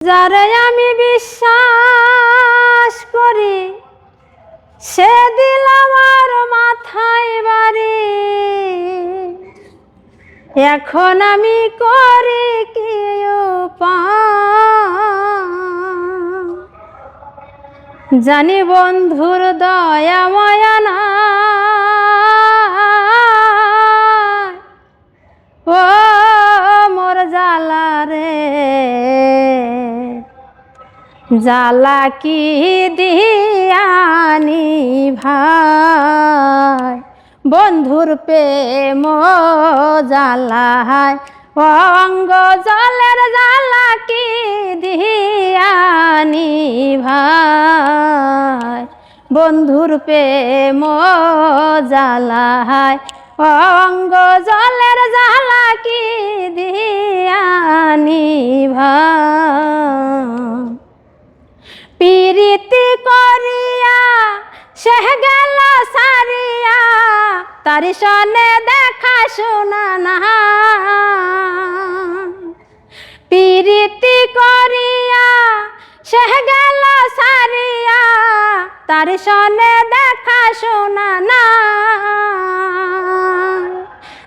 যারে আমি বিশ্বাস করি, সে দিল আমার মাথায় বাড়ি এখন আমি করি কি? জানি বন্ধুর দয়া, মায়া নাই ও জালা কি দিয়ানি ভাই? বন্ধুর প্রেম জালায় অঙ্গ জলের জালা কি দিয়ানি ভাই? বন্ধুর প্রেম জালায় অঙ্গ জলের জালা সে গেল সারিয়া, তারি সনে দেখা শোনা না। পিরিতি করিয়া সে গেল সারিয়া, তারি সনে দেখা শোনা না।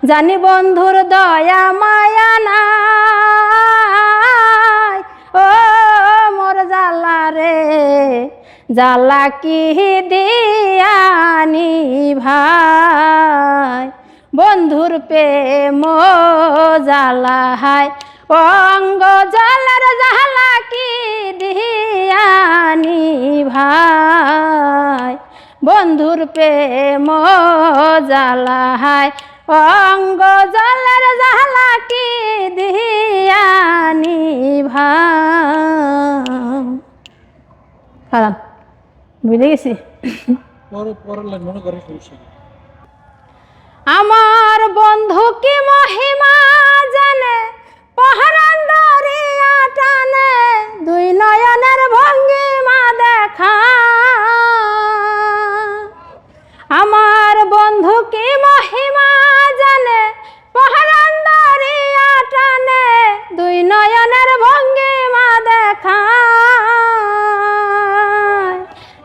জানি বন্ধুর দয়া মায়া নাই জালা কি দিয়ানি ভাই? বন্ধুর প্রেম জালা হাই অঙ্গ জলের জালা কি দিয়ানি ভাই? বন্ধুর প্রেম জালা হাই অঙ্গ জলের জালা কি দিয়ানি ভাই? বুঝে গেছি? আমার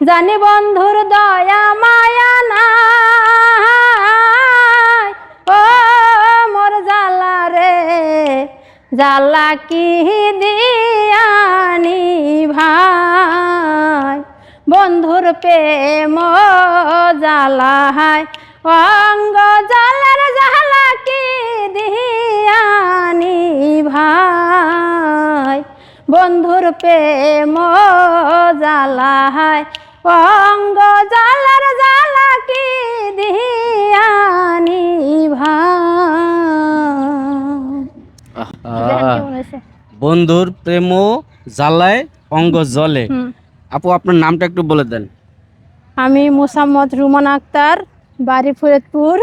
জানি বন্ধুর দয়া মায়া নাই। ও মোর জালা রে জালা কি দিয়ানি ভাই? বন্ধুর প্রেম জালা হাই অঙ্গ জালার জালা কি দিয়ানি ভাই? বন্ধুর প্রেম জালা হাই অঙ্গ জালার জালা কি দিয়ানি বন্ধুর প্রেম জ্বালায় অঙ্গ জলে। আপু আপনার নামটা একটু বলে দেন। আমি মুসাম্মদ রুমান আক্তার বাড়ি ফরিদপুর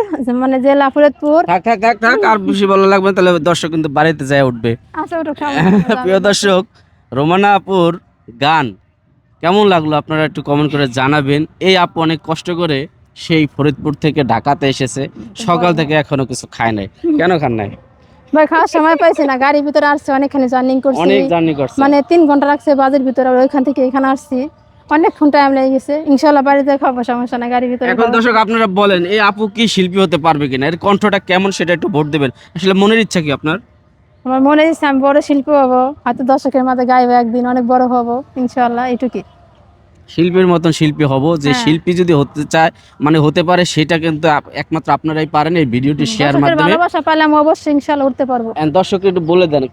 মানে জেলা ফরিদপুর। থাক থাক থাক থাক আর বেশি ভালো লাগবে তাহলে দর্শক কিন্তু বাড়িতে যায় উঠবে। আচ্ছা। প্রিয় দর্শক রোমানা আপুর গান কেমন লাগল আপনারা একটু কমেন্ট করে জানাবেন। এই আপু অনেক কষ্ট করে সেই ফরিদপুর থেকে ঢাকাতে এসেছে। সকাল থেকে এখনও কিছু খায় নাই। কেন খান নাই? ভাই খাওয়ার সময় পাইছি না। গাড়ির ভিতরে আসছে অনেকখানি জার্নিং করছি। অনেক জার্নি করছে। মানে তিন ঘণ্টা লাগছে বাজের ভিতরে আর ওইখান থেকে এখানে আসছি। অনেকক্ষণ টাইম লেগে গেছে। ইনশাল্লাহ বাড়িতে খাব সমস্যা না গাড়ির ভিতরে এখন দর্শক আপনারা বলেন এই আপু কি শিল্পী হতে পারবে কিনা? এর কণ্ঠটা কেমন সেটা একটু ভোট দেবেন। আসলে মনের ইচ্ছা কি আপনার? আমার মনে হচ্ছে আমি বড় শিল্পী হব হয়তো দর্শকের মাঝে গাইবো একদিন অনেক বড় হব ইনশাল্লাহ এইটুকুই। শিল্পীর মতন শিল্পী হব যে হ্যাঁ। শিল্পী যদি হতে চায় মানে হতে পারে সেটা কিন্তু একমাত্র আপনারাই পারেন এই ভিডিওটি শেয়ার মাধ্যমে। ভালোবাসা পাইলে আমি অবশ্যই ইনশাল্লাহ উঠতে পারব। দর্শক একটু বলে দেন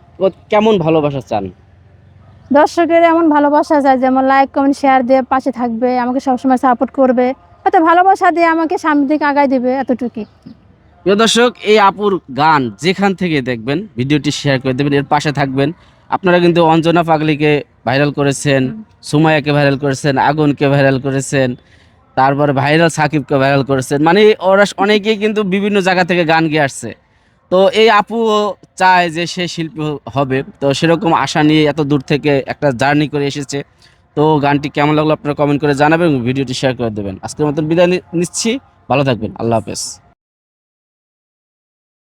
কেমন ভালোবাসা চান? দর্শকের এমন ভালোবাসা যায় যেমন লাইক কমেন্ট শেয়ার দিয়ে পাশে থাকবে আমাকে সবসময় সাপোর্ট করবে। এত ভালোবাসা দিয়ে আমাকে সামনের দিকে আগায় দিবে এতটুকুই। প্রিয় দর্শক, এই আপুর গান যেখান থেকে দেখবেন, ভিডিওটি শেয়ার করে দেবেন, এর পাশে থাকবেন। আপনারা কিন্তু অঞ্জনা পাগলিকে ভাইরাল করেছেন সুমায়াকে ভাইরাল করেছেন, আগুনকে ভাইরাল করেছেন, তারপরে ভাইরাল সাকিবকে ভাইরাল করেছেন। মানে ওরা অনেকেই কিন্তু বিভিন্ন জায়গা থেকে গান গেয়ে আসছে। তো এই আপু চায় যে সে শিল্পী হবে। তো সেরকম আশা নিয়ে এত দূর থেকে একটা জার্নি করে এসেছে। তো গানটি কেমন লাগল আপনারা কমেন্ট করে জানাবেন ভিডিওটি শেয়ার করে দেবেন। আজকের মতন বিদায় নিচ্ছি। ভালো থাকবেন। আল্লাহ হাফেজ।